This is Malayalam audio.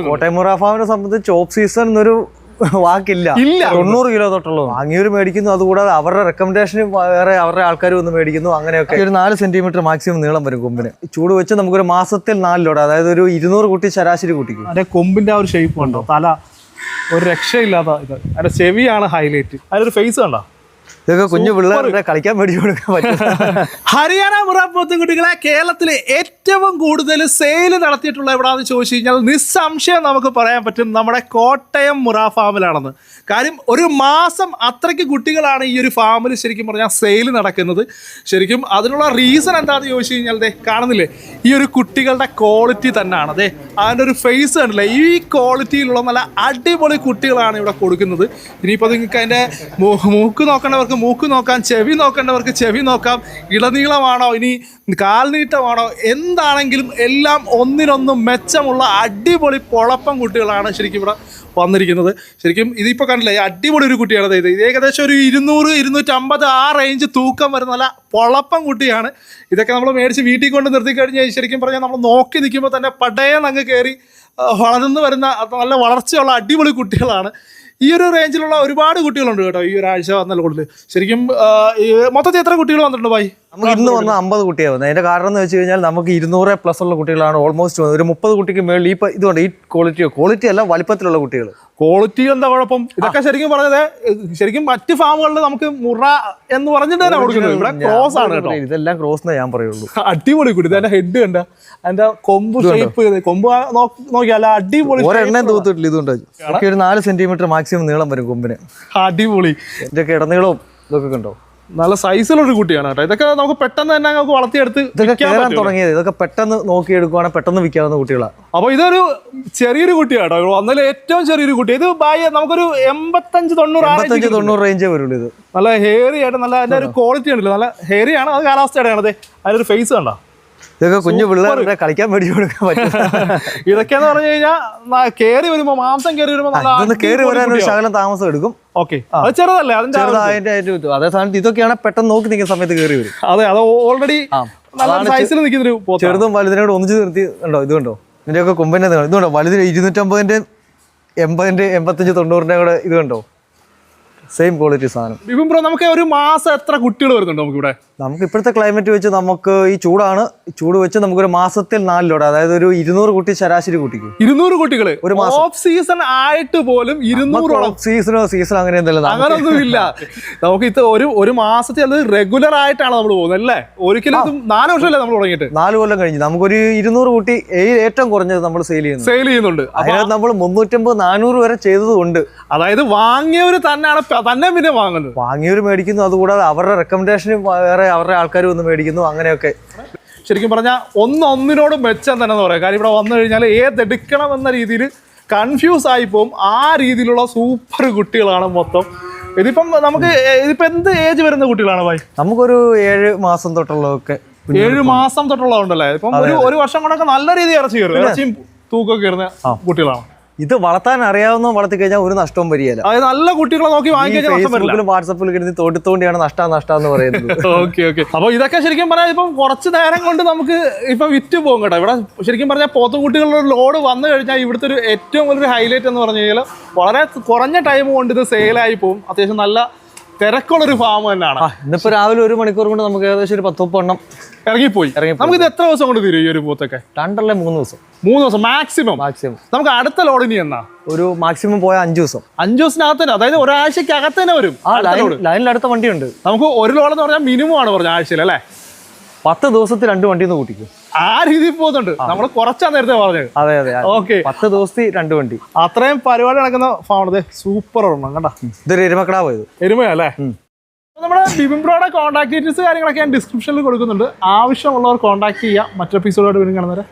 കോട്ടയം മുറാഫാമിനെ സംബന്ധിച്ച് ഓഫ് സീസൺ എന്നൊരു വാക്കില്ല. ഇല്ല. തൊണ്ണൂറ് കിലോ തൊട്ടുള്ളൂ. വാങ്ങിയവർ മേടിക്കുന്നു അതുകൂടാതെ അവരുടെ റെക്കമെൻഡേഷൻ വേറെ അവരുടെ ആൾക്കാർ വന്ന് മേടിക്കുന്നു അങ്ങനെയൊക്കെ. ഒരു നാല് സെന്റിമീറ്റർ മാക്സിമം നീളം വരും കൊമ്പിന്. ചൂട് വെച്ച് നമുക്കൊരു മാസത്തിൽ നാല് ലോഡ് അതായത് ഒരു ഇരുന്നൂറ് കുട്ടി ശരാശരി കുട്ടിക്കും. അതിന്റെ കൊമ്പിന്റെ ആ ഒരു ഷേപ്പ് ഉണ്ടോ? തല ഒരു രക്ഷയില്ലാത്ത ഇത്. അതിന്റെ ചെവിയാണ് ഹൈലൈറ്റ് അതിലൊരു ഫേസ് കണ്ടോ? ഇതൊക്കെ കുഞ്ഞു പിള്ളേരുടെ കളിക്കാൻ മേടിച്ചു കൊടുക്കാൻ പറ്റും. ഹരിയാന മുറ പോത്തുകുട്ടികളെ കേരളത്തിലെ ഏറ്റവും കൂടുതൽ സെയിൽ നടത്തിയിട്ടുള്ള എവിടെയാണെന്ന് ചോദിച്ചു കഴിഞ്ഞാൽ നിസ്സംശയം നമുക്ക് പറയാൻ പറ്റും നമ്മുടെ കോട്ടയം മുറ ഫാമിലാണെന്ന്. കാര്യം ഒരു മാസം അത്രയ്ക്ക് കുട്ടികളാണ് ഈ ഒരു ഫാമിൽ ശരിക്കും പറഞ്ഞാൽ സെയിൽ നടക്കുന്നത്. ശരിക്കും അതിനുള്ള റീസൺ എന്താണെന്ന് ചോദിച്ചു കഴിഞ്ഞാൽ ദേ കാണുന്നില്ലേ? ഈ ഒരു കുട്ടികളുടെ ക്വാളിറ്റി തന്നെയാണ് അതെ അതിന്റെ ഒരു ഫേസ് കണ്ടില്ലേ? ഈ ക്വാളിറ്റിയിലുള്ള നല്ല അടിപൊളി കുട്ടികളാണ് ഇവിടെ കൊടുക്കുന്നത്. ഇനിയിപ്പോൾ നിങ്ങൾക്ക് അതിന്റെ മൂക്ക് നോക്കേണ്ടവർക്ക് മൂക്ക് നോക്കാം ചെവി നോക്കേണ്ടവർക്ക് ചെവി നോക്കാം. ഇളനീളമാണോ? ഇനി കാൽനീട്ടമാണോ? എന്താണെങ്കിലും എല്ലാം ഒന്നിനൊന്നും മെച്ചമുള്ള അടിപൊളി പൊളപ്പം കുട്ടികളാണ് ശരിക്കും ഇവിടെ വന്നിരിക്കുന്നത്. ശരിക്കും ഇതിപ്പോൾ കണ്ടില്ലേ അടിപൊളി ഒരു കുട്ടിയാണ് ഇത്. ഏകദേശം ഒരു ഇരുന്നൂറ് ഇരുന്നൂറ്റമ്പത് ആ റേഞ്ച് തൂക്കം വരുന്ന നല്ല പൊളപ്പം കുട്ടിയാണ്. ഇതൊക്കെ നമ്മൾ മേടിച്ച് വീട്ടിൽ കൊണ്ട് നിർത്തി കഴിഞ്ഞാൽ ശരിക്കും പറഞ്ഞാൽ നമ്മൾ നോക്കി നിൽക്കുമ്പോൾ തന്നെ പടയെന്ന് അങ്ങ് കയറി വളർന്നു വരുന്ന നല്ല വളർച്ചയുള്ള അടിപൊളി കുട്ടികളാണ്. ഈ ഒരു റേഞ്ചിലുള്ള ഒരുപാട് കുട്ടികളുണ്ട് കേട്ടോ ഈ ഒരാഴ്ച വന്ന കൂടുതൽ. ശരിക്കും മൊത്തത്തിൽ എത്ര കുട്ടികൾ വന്നിട്ടുണ്ട് ഭായി? നമുക്ക് ഇന്ന് വന്ന അമ്പത് കുട്ടിയാണ് വന്നത് അതിന്റെ കാരണം എന്ന് വെച്ച് കഴിഞ്ഞാൽ നമുക്ക് ഇരുന്നൂറ് പ്ലസ് ഉള്ള കുട്ടികളാണ് ഓൾമോസ്റ്റ് വന്നത്. ഒരു മുപ്പത് കുട്ടിക്ക് മേളിൽ ഈ ഇതുകൊണ്ട് ഈ ക്വാളിറ്റിയോ ക്വാളിറ്റി അല്ല വലിപ്പത്തിലുള്ള കുട്ടികൾ ക്വാളിറ്റി എന്താ കുഴപ്പം? ഇതൊക്കെ ശരിക്കും പറഞ്ഞത് ശരിക്കും മറ്റു ഫാമുകളിൽ നമുക്ക് മുറ എന്ന് പറഞ്ഞിട്ട് തന്നെ കൊടുക്കുന്നത് ഇവിടെ ക്രോസ് ആണ് കേട്ടോ. ഇതെല്ലാം ക്രോസ് ഞാൻ പറയുള്ളൂ. അടിപൊളി കൂടി ഇതെന്റെ ഹെഡ് കണ്ട. അതിന്റെ കൊമ്പ് ഷേപ്പ് കൊമ്പ് നോക്കിയാൽ അടിപൊളി ഒരെണ്ണം തൂത്തിട്ടില്ല ഇതുകൊണ്ട് ഒരു നാല് സെന്റിമീറ്റർ മാക്സിമം നീളം വരും കൊമ്പിന്. അടിപൊളി. ഇതൊക്കെ ഇടനീളവും ഇതൊക്കെ കണ്ടോ? നല്ല സൈസിലുള്ള ഒരു കുട്ടിയാണ് കേട്ടോ. ഇതൊക്കെ നമുക്ക് പെട്ടെന്ന് തന്നെ നമുക്ക് വളർത്തിയെടുത്ത് ഇതൊക്കെ കയറാൻ. തുടങ്ങിയത്. ഇതൊക്കെ പെട്ടെന്ന് നോക്കിയെടുക്കുവാണെങ്കിൽ പെട്ടെന്ന് വിൽക്കാവുന്ന കുട്ടികളാണ് അപ്പൊ ഇതൊരു ചെറിയൊരു കുട്ടിയാണ് കേട്ടോ. വന്നതിൽ ഏറ്റവും ചെറിയൊരു കുട്ടി. ഇത് ബായി നമുക്കൊരു എൺപത്തഞ്ച് തൊണ്ണൂറ് എൺപത്തഞ്ച് തൊണ്ണൂറ് റേഞ്ചേ വരുള്ളൂ ഇത്. നല്ല ഹെയറി ആയിട്ട് നല്ല അതിന്റെ ഒരു ക്വാളിറ്റി ഉണ്ടല്ലോ. നല്ല ഹെയറിയാണ് അത് കാലാവസ്ഥയുടെ ആണ് അതെ അതിലൊരു ഫേസ് കണ്ടോ? ഇതൊക്കെ കുഞ്ഞു പിള്ളേരുടെ കളിക്കാൻ വേണ്ടി കൊടുക്കാൻ പറ്റും. ഇതൊക്കെയെന്ന് പറഞ്ഞു കഴിഞ്ഞാൽ കയറി വരുമ്പോൾ മാംസം കയറി വരുമ്പോൾ കയറി വരാൻ ഒരു ശകലം താമസം എടുക്കും. ഓക്കെ. അത് ചെറുതല്ലേ അതിന്റെ ചെറുതായതിന്റെ അതേ സ്ഥാനത്ത് ഇതൊക്കെയാണ് പെട്ടെന്ന് നോക്കി നിൽക്കുന്ന സമയത്ത് കയറി വരും. അതെ അത് ഓൾറെഡി നല്ല സൈസിൽ നിൽക്കുന്ന ഒരു പോത്താണ് ചെറുതും വലുതിനോട് ഒന്നിച്ച് നിർത്തി ഉണ്ടോ? ഇത് കണ്ടോ? ഇതിന്റെയൊക്കെ കൊമ്പിന്റെ ഇതുണ്ടോ വലുതിന് ഇരുന്നൂറ്റമ്പതിന്റെ എൺപതിന്റെ എൺപത്തഞ്ച് തൊണ്ണൂറിന്റെ കൂടെ ഇത് കണ്ടോ? സെയിം ക്വാളിറ്റി സാധനം. വിപിൻ ബ്രോ നമുക്ക് ഒരു മാസം എത്ര കുട്ടികൾ വരുന്നുണ്ട് നമുക്ക് ഇവിടെ നമുക്ക് ഇപ്പോഴത്തെ ക്ലൈമറ്റ് വെച്ച് നമുക്ക് ഈ ചൂടാണ്. ചൂട് വെച്ച് നമുക്ക് ഒരു മാസത്തിൽ നാല് ലോഡ് അതായത് ഒരു ഇരുന്നൂറ് കുട്ടി ശരാശരി കുട്ടിക്ക്. ഇരുന്നൂറ് കുട്ടികൾ ഒരു മാസം. ഓഫ് സീസൺ ആയിട്ട് പോലും ഇരുന്നൂറോളം സീസണോ സീസൺ അങ്ങനെ എന്തെങ്കിലും അങ്ങനൊന്നും ഇല്ല നമുക്ക് ഇത് ഒരു ഒരു മാസത്തിൽ അത് റെഗുലർ ആയിട്ടാണ് നമ്മൾ പോകുന്നത് അല്ലേ? ഒരിക്കലും നാല് വർഷമല്ലേ നമ്മൾ തുടങ്ങിയിട്ട്? നാല് കൊല്ലം കഴിഞ്ഞ്. നമുക്കൊരു ഇരുന്നൂറ് കുട്ടി ഏറ്റവും കുറഞ്ഞത് നമ്മൾ സെയിൽ ചെയ്യുന്നു. സെയിൽ ചെയ്യുന്നുണ്ട്. അതായത് നമ്മൾ മുന്നൂറ്റമ്പത് നാനൂറ് വരെ ചെയ്തതുണ്ട്. അതായത് വാങ്ങിയവർ തന്നെയാണ് തന്നെ പിന്നെ വാങ്ങുന്നത്. വാങ്ങിയവർ മേടിക്കുന്നു അതുകൂടാതെ അവരുടെ റെക്കമെൻഡേഷന് വേറെ അവരുടെ ആൾക്കാർ വന്ന് മേടിക്കുന്നു അങ്ങനെയൊക്കെ. ശരിക്കും പറഞ്ഞാൽ ഒന്ന് ഒന്നിനോട് മെച്ചം തന്നെ എന്ന് പറയാം. കാര്യം ഇവിടെ വന്നു കഴിഞ്ഞാൽ ഏതെടുക്കണം എന്ന രീതിയിൽ കൺഫ്യൂസ് ആയി പോകും ആ രീതിയിലുള്ള സൂപ്പർ കുട്ടികളാണ് മൊത്തം. ഇതിപ്പം നമുക്ക് ഇതിപ്പോ എന്ത് ഏജ് വരുന്ന കുട്ടികളാണ് ഭായി? നമുക്കൊരു ഏഴ് മാസം തൊട്ടുള്ളതൊക്കെ ഏഴ് മാസം തൊട്ടുള്ളതുണ്ടല്ലേ? ഇപ്പം ഒരു ഒരു വർഷം കൊണ്ടൊക്കെ നല്ല രീതിയിൽ ഇറച്ചി കയറും. ഇറച്ചിയും തൂക്കൊക്കെ കയറുന്ന കുട്ടികളാണ്. ഇത് വളർത്താൻ അറിയാവുന്ന വളർത്തി കഴിഞ്ഞാൽ ഒരു നഷ്ടവും വരികയില്ല. അതായത് നല്ല കുട്ടികളെ നോക്കി വാങ്ങിക്കഴിഞ്ഞാൽ വാട്സപ്പിൽ കിടന്ന് തോണ്ടിത്തോണ്ടിയാണ് നഷ്ട നഷ്ട എന്ന് പറയുന്നത്. Okay okay. അപ്പൊ ഇതൊക്കെ ശരിക്കും പറഞ്ഞാൽ ഇപ്പം കുറച്ച് നേരം കൊണ്ട് നമുക്ക് ഇപ്പൊ വിറ്റ് പോകും കേട്ടോ. ഇവിടെ ശരിക്കും പറഞ്ഞാൽ പോത്തുകുട്ടികളുടെ കുട്ടികളുടെ ലോഡ് വന്നു കഴിഞ്ഞാൽ ഇവിടുത്തെ ഒരു ഏറ്റവും വലിയൊരു ഹൈലൈറ്റ് എന്ന് പറഞ്ഞു കഴിഞ്ഞാൽ വളരെ കുറഞ്ഞ ടൈം കൊണ്ട് ഇത് സെയിലായി പോകും. അത്യാവശ്യം നല്ല തിരക്കുള്ളൊരു ഫാം തന്നെയാണ്. ഇന്നിപ്പോ രാവിലെ ഒരു മണിക്കൂർ കൊണ്ട് നമുക്ക് ഏകദേശം ഒരു പത്ത് എണ്ണം ഇറങ്ങിപ്പോയി. ഇറങ്ങി നമുക്ക് ഇത് എത്ര ദിവസം കൊണ്ട് തീരും ഈ ഒരു പോത്തൊക്കെ? രണ്ടല്ലേ മൂന്ന് ദിവസം. മൂന്ന് ദിവസം മാക്സിമം മാക്സിമം നമുക്ക് അടുത്ത ലോഡ് ഇനി എന്നാ? ഒരു മാക്സിമം പോയ അഞ്ചു ദിവസം. അഞ്ചു ദിവസത്തിനകത്ത് തന്നെ അതായത് ഒരാഴ്ചക്കകത്ത് തന്നെ വരും. ലൈനിൽ അടുത്ത വണ്ടിയുണ്ട്. നമുക്ക് ഒരു ലോഡ് എന്ന് പറഞ്ഞാൽ മിനിമം ആണ് പറഞ്ഞ ആഴ്ചയിൽ അല്ലേ? പത്ത് ദിവസത്തിൽ രണ്ട് വണ്ടി ഒന്ന് കൂട്ടിക്കും. ആ രീതിയിൽ പോകുന്നുണ്ട്. നമ്മൾ കുറച്ചാ നേരത്തെ പറഞ്ഞത്. അതെ അതെ. ഓക്കെ പത്ത് ദിവസത്തിൽ രണ്ട് വണ്ടി. അത്രയും പരിപാടി നടക്കുന്ന ഫാമാണ് സൂപ്പർ ഒരെണ്ണം കണ്ടാ? ഇതൊരു എരുമക്കടാ പോയത് എരുമയല്ലേ? നമ്മുടെ ബിബിംബ്രോയുടെ കോൺടാക്ട് ഡീറ്റെയിൽസ് കാര്യങ്ങളൊക്കെ ഞാൻ ഡിസ്ക്രിപ്ഷനിൽ കൊടുക്കുന്നുണ്ട്. ആവശ്യമുള്ളവർ കോൺടാക്ട് ചെയ്യുക മറ്റു എപ്പിസോഡായിട്ട് വീണ്ടും കാണുന്നവരെ.